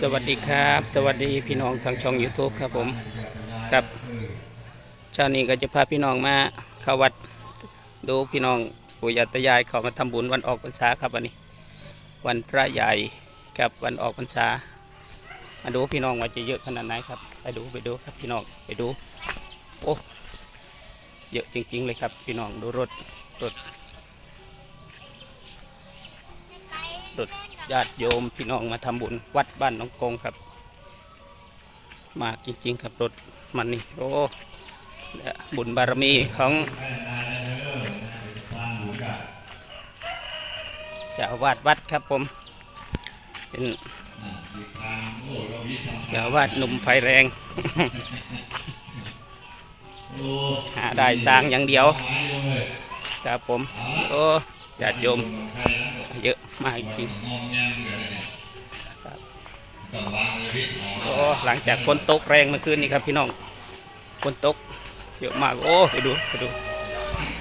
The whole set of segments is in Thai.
สวัสดีครับ สวัสดีพี่น้องทางช่อง YouTube ครับผมครับเช้านี้ก็จะพาพี่น้องมาเข้าวัดดูพี่น้องปู่ย่าตายายเขามาทำบุญวันออกพรรษาครับวันนี้ วันพระใหญ่กับวันออกพรรษามาดูพี่น้องว่าจะเยอะขนาดไหนครับไปดูไปดูครับพี่น้องไปดูโอ้เยอะจริง ๆ เลยครับ พี่น้องดูรถรถรถ ญาติโยมพี่น้องมาทำบุญวัดบ้านหน้องกงครับ มาจริงๆครับรถมันนี่โอ้และบุญบารมีของเจ้าวาดวัดครับผม เป็นเจ้าวาดหนุ่มไฟแรงหาได้สร้างอย่างเดียว ครับผม โอ้ญาติโยมเยอะ มากจริงๆครับโอ้หลังจากฝนตกแรงเมื่อคืนนี้ครับพี่น้องฝนตกเยอะมากโอ้ไปดูไปดู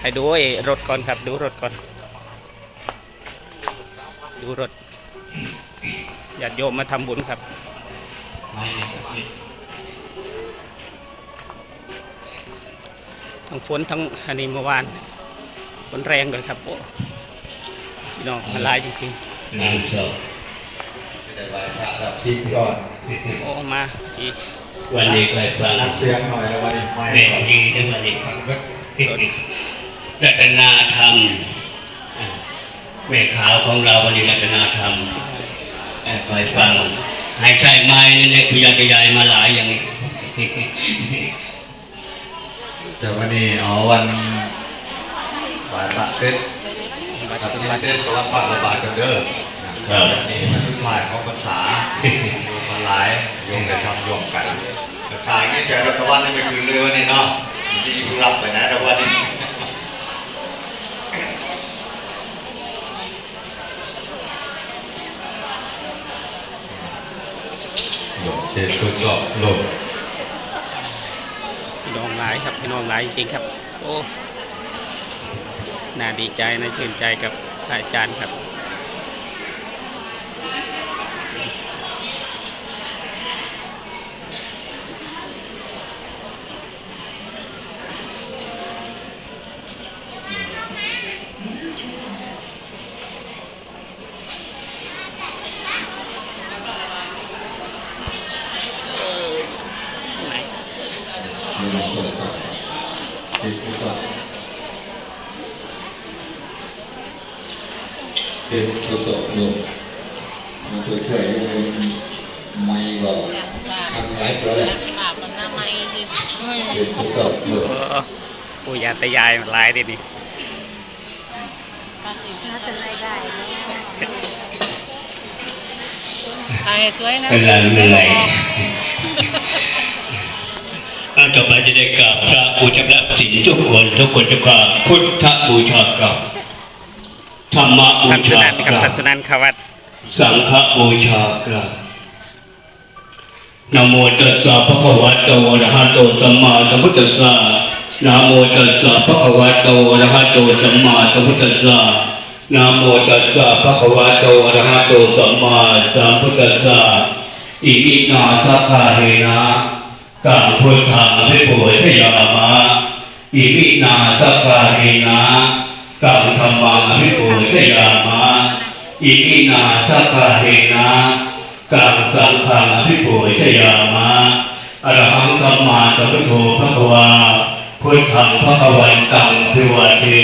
ให้ดูไอ้รถก่อนครับ ดูรถก่อน ดูรถญาติโยมมาทำบุญครับทั้งฝนทั้งอันนี้เมื่อวานฝนแรงเลยครับโอ้ พี่น้องมันหลายจริงงานศพได้ไหว้พระดับชิดก่อนๆ โอ้มาอีกวันนี้เคยฟังนักเสียงหน่อยแล้ววันนี้ไม่แม่ก่อนดีด้วยวันนี้รัตนาธรรมแม่ขาวของเราวันนี้รัตนาธรรมแอบคอยฟังให้ใช่ไม้นี่เนี่ยพิยาจะใหญ่มาหลายอย่างนี้ แต่วันนี้เอาวันไหว้พระเสร็จ วัดกับเป็นที่วัดเสร็จก็รับปากระบาดกันเด้อนะครับวันนี้มันทุกทายของภาษาโยมมาหลายโยมได้ทำรวมกันภาษาเนี่ยแต่รัตวันนี่ไม่คืนเลยวันนี้เนาะที่ผู้รับไปนะแต่วันนี้เจ็ดทดสอบโลกพี่น้องหลายครับพี่น้องหลายจริงๆครับ โอ้ น่าดีใจน่าชื่นใจกับอาจารย์ครับ ไหน ไม่ต้องเปิดก่อนปิดไว้ก่อนปิดทดสอบโลก มันช่วยๆให้มันไม่หรอทำร้ายตัวเลยอาบมาเองดิปิดทดสอบโลกโอ้ปู่ย่าตายายมันหลายดินี่น่าจะได้ได้สวยนะกำลังเหนื่อยอันต่อไปจะได้กราบพระบูชาพระสินทุกคนทุกคนจะกราบพุทธบูชากราบธรรมบูชานันกรับราท่าบนชนันครับวัด สังฆบูชากราบนโมตัสสะภะคะวะโตอะระหะโตสัมมาสัมพุทธัสสะนโมตัสสะภะคะวะโตอะระหะโตสัมมาสัมพุทธัสสะนโมตัสสะภะคะวะโตอะระหะโตสัมมาสัมพุทธัสสะอิมินาสัพพะเรนะกังพุทธังภิปุชยามะอิมินาสัพพะเรนะกังธัมมังภิปุชยามะ อิมินาสัพพะเรนะกังสังฆังอภิปุชยามะอรหังสัมมาสัมพุทโธภะควาพุทธังภะควันตังพิวัติ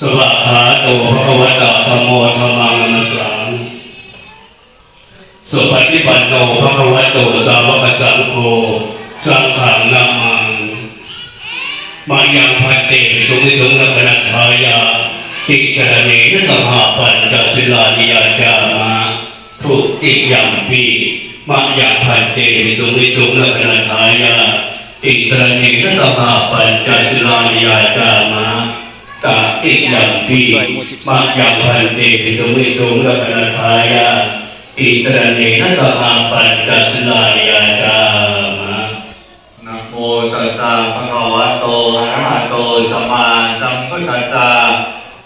สวากขาโตภะควตะธัมโมธัมมังนัสสามิสุปฏิปันโนภะควะโตสาวกสังโฆสังฆังนามังมายังพันเตสุวิสุงรักนัทายา ติกรณีสหปัญจศิลานิยาจามาทุติยัมปีมายังพันเตสุวิสุงรักนทายาติกรณีสหปัญจศิลานิยาจามาตาติยัมปีมายังพันเตสุวิสุงรักนทายาติกรณีสหปัญจศิลานิยาจามานะโมตัสสะภะคะวะโตอะระหะโตสัมมาสัมพุทธัสสะ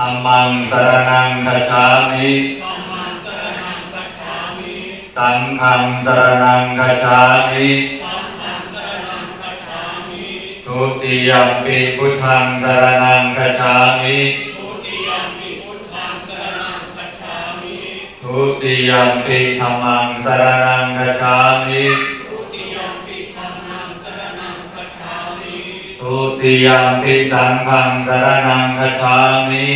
รรมังสรณังคัจฉามิสังฆังสรณังคัจฉามิทุติยมปิพุทธังสรณังคัจฉามิทุติยมปิธรรมังสรณังคัจฉามิทุติยมปิสังฆังสรณังคัจฉามิทุติยมปิสังฆังสรณังคัจฉามิ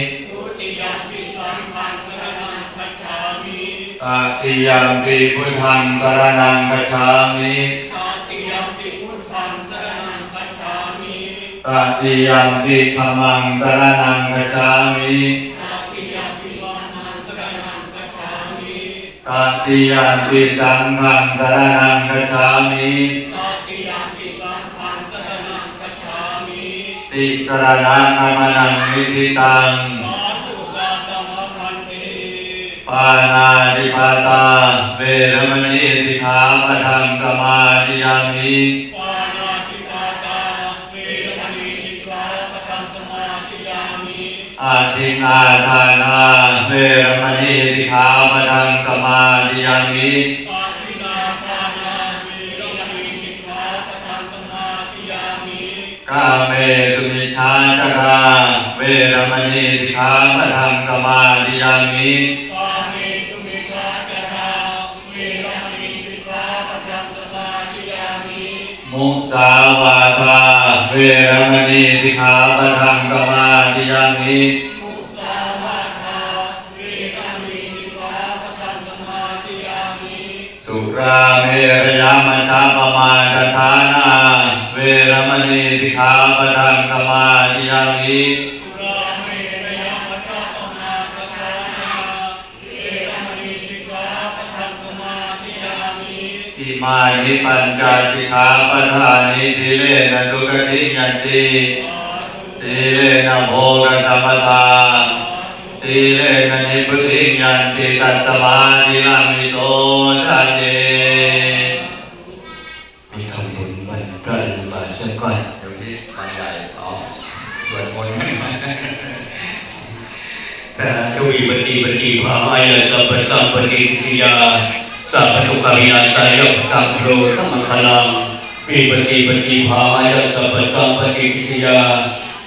ตติยมปิพุทธังสรณังคัจฉามิตติยมปิพุทธังสรณังคัจฉามิตติยมปิธรรมังสรณังคัจฉามิตติยมปิธรรมังสรณัง คัจฉามิตติยมปิสังฆังสรณังคัจฉามิติสรณะธรรมนังวิธิตังปานาติปาตา เวรมณีสิกขาปะทังสมาธิยามิอาทินนาทานา เวรมณีสิกขาปะทังสมาธิยามิกาเมสุมิชาจาราเวรมณีสิกขาปะทังสมาธิยามิ มุสาวาทาเวรมณีสิกขาปะทังสมาธิยามิสุราเมรยามัชฌาปมาทฐานาเวรมณีสิกขาปะทังสมาธิยามิ มานิปัญจสิกขาปทานิทิเลนะทุกติยันติทิเลนะโภกสัมปทาทิเลนะนิพุติยันติตัตตมาทิลามิโตทันเยมีคำบุญวันพระอุบาสักก่อนเดี๋ยวนี้บรรยายอ๋อสวดมนต์สาธุวิปติปฏิภาอายะสัพพสัมปติทิยา สัพพทุกขวินาศายะสังโฆธรรมคลังวิปติปฏิภาอายะสัพพสัมปติทิยา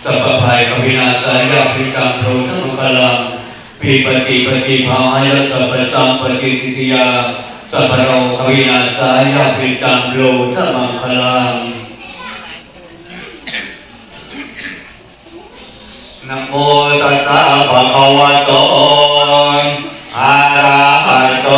สัพพภัยขวินาศายะวิกังโฆธรรมคลังวิปติปฏิภาอายะสัพพสัมปติทิยาสัพพโรขวินาศายะวิกังโฆธรรมคลังนะโมตัสสะภะคะวะโตอะระหะโต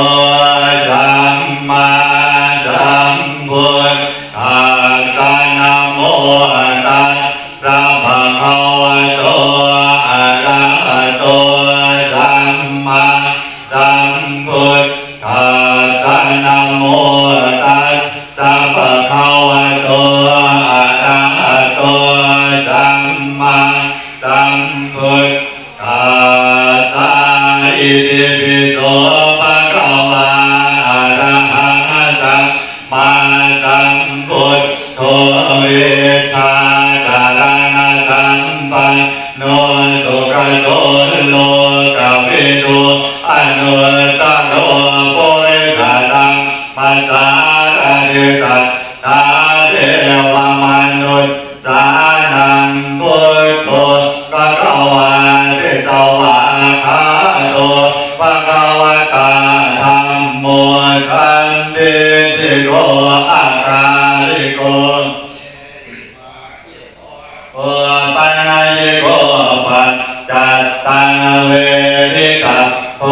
สัมพุทธัสสะอิติปิโสภะคะวะอะระหะสัมมาสัมพุทโธเวทาจารณะสัมปันโนสุขโตโลกะวิทูอนุตตโลปุริสตังปัสสาระเดสัต วะเตตวะคาโตภะคะวะตาธรรมโมทันติติโกอาราริโกโอปัญญิโกปัจจัตตังเวริตาโพ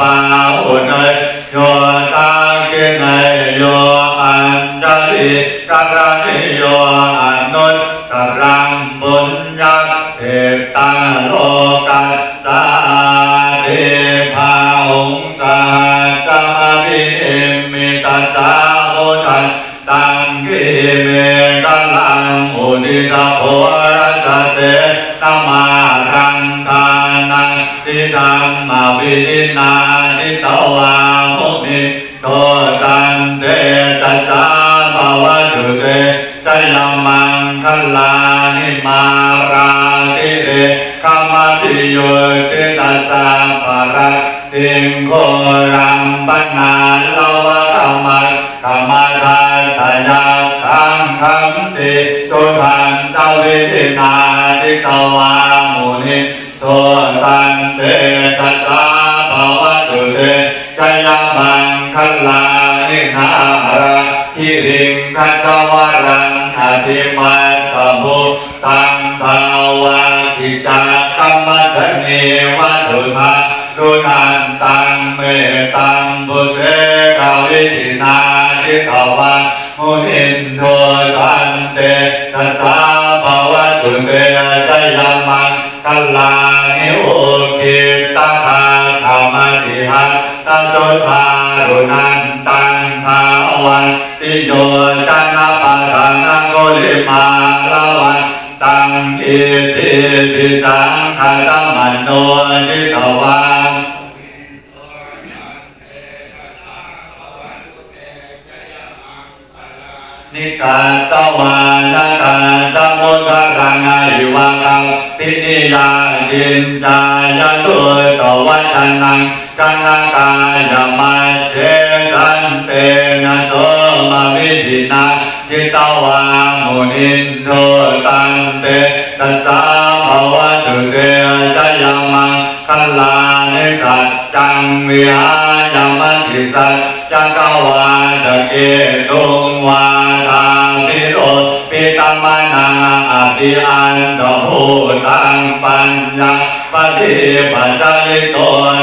ปาหุเนยโยตังกินยโยอัญจลิกะระนิโยอนุตตรังบุญญาเอตังโลกัสสาเทภาหุง กาจามิมิตตาโหตันตังมาวินามารังทานังทิธัมาวิรินานิตวามุนิโตตันเตตัสสาภาวะตุเตใจยมังคัลลานิมาราติเรกามาติโยติตัสสะปะระติงโครัมปันนาลวะกามังกามทานตยาคังคัมติตุทันตวิธินาติตวามุนิ โตตันเตตัสสะภาวะตุเตจยมังคัลลานินาราคิริงคัตวารังอธิมัตตมุตังทาวาทิจากัมมัตเนวัตุภารุนันตังเมตังบุเทกาวิธินาทิตวามุนินโทตันเตตัสสะภาวะตุเต คัลลานิโอกิตาคาธรรมติหัตตโสทารุนันตังทาวันติโยจันนปะทานังโกลิมาลาวันตังอิติปิสังขะตมันโนนิตวังนิกาตวานาคาตมุทะกังอายวัง นิยาจินจายาตุตวัชนังกังกายมัจเจกันเตนะโตมาวิจินาจิตวามุนินโทตันเตตัสสะภาวะตุเตจยามังคัลลานิสัจจังวิหายามัสสิสัจจังกวาตะเกตุงวาทาพิโร ปิตมนาอภิอันตภูตังปัญญาปฏิปัจจลิโต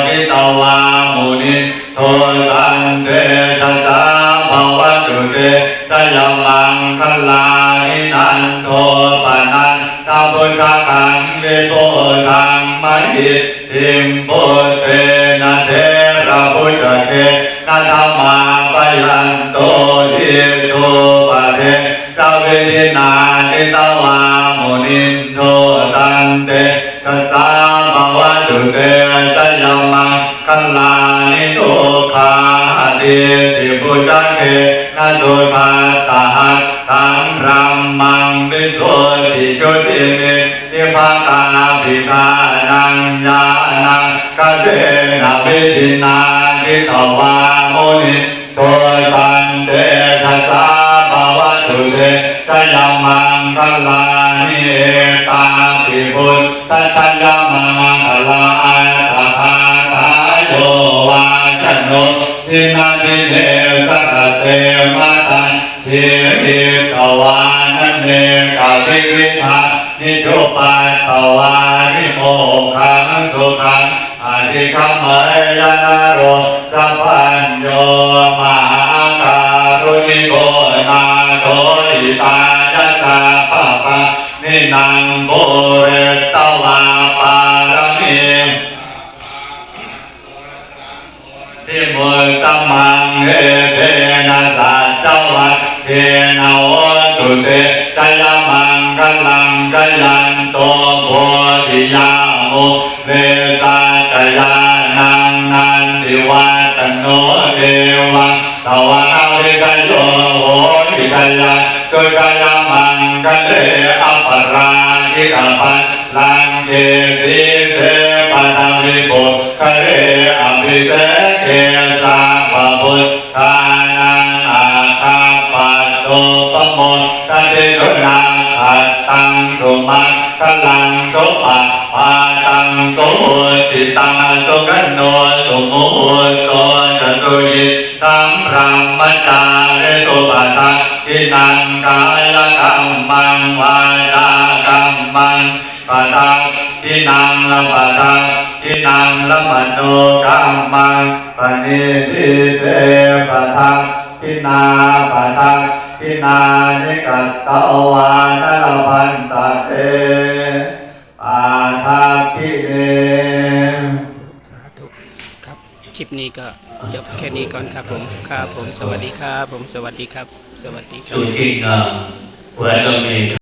ทิตวามุนิโทตันเตทัสสะภาวะตุเตตยมังคัลานินันโทปนันตาบุญกังเวโพธังมหิทิมโพเตนะเทระพุทธเทนะธรรมาปยันโตทิโตปะเท สาวิธินาทิตวามุนินโทตันเตกตัสสะภาวะตุเตตยมังคัลลานิโตคาติติพุทธเกนะโตภาตาหัตตังรัมมังวิโสติจุติเมนิภาคาภิกานังญาณังกเตนะเวิธินาทิตวามุนิโตตันเตทัสสะภา วะตุเตตยมังคลานิเอตาปิพุทธตัยมังคลาอัตถาทายโยวาจันโนทินาทิเนสัตเตมาตันเทมิตวานันเนกาวิวิทานิโยปัตตวานิโมขังสุขัง ธิคมเมยนาโรสัพพัญโยมหาการุณิโกนาโทอิตายะตาปะปะนินังโบเรตวาปารมีทิมุตตมังเอเทนะสัจจวัตเทนะโอตุเต กยมังกัลลังกยันโตโพธิยามุเวตากยานังนันติวัตโนเดวะตวะนาวิกโยโหติกยาตุกยมังกัเลอปรา ชิกปันลังเกติเสปะทังวิปุคะเรอภิเสเกสาปะพุทธทานังอาคาปัสโตปโมตตะเดโยนาขัดตังสุมัตตลังโสปะปาตังโสติตาโสกันโนสุโมโตจันตุยิตัมพรหมจาริสุปะทักขินังกายกรรมังวาจากรร มังปะทักขินังละปะทักขินังละมโนกรรมังปณิทิเตปะทักขินาปะทักขินานิกัตตวานลพันตะเตปาทักขิเนสาธุครับคลิปนี้ก็จบแค่นี้ก่อนครับผมครับผมสวัสดีครับผมสวัสดีครับ สวัสดีครับสุขินังวะตเม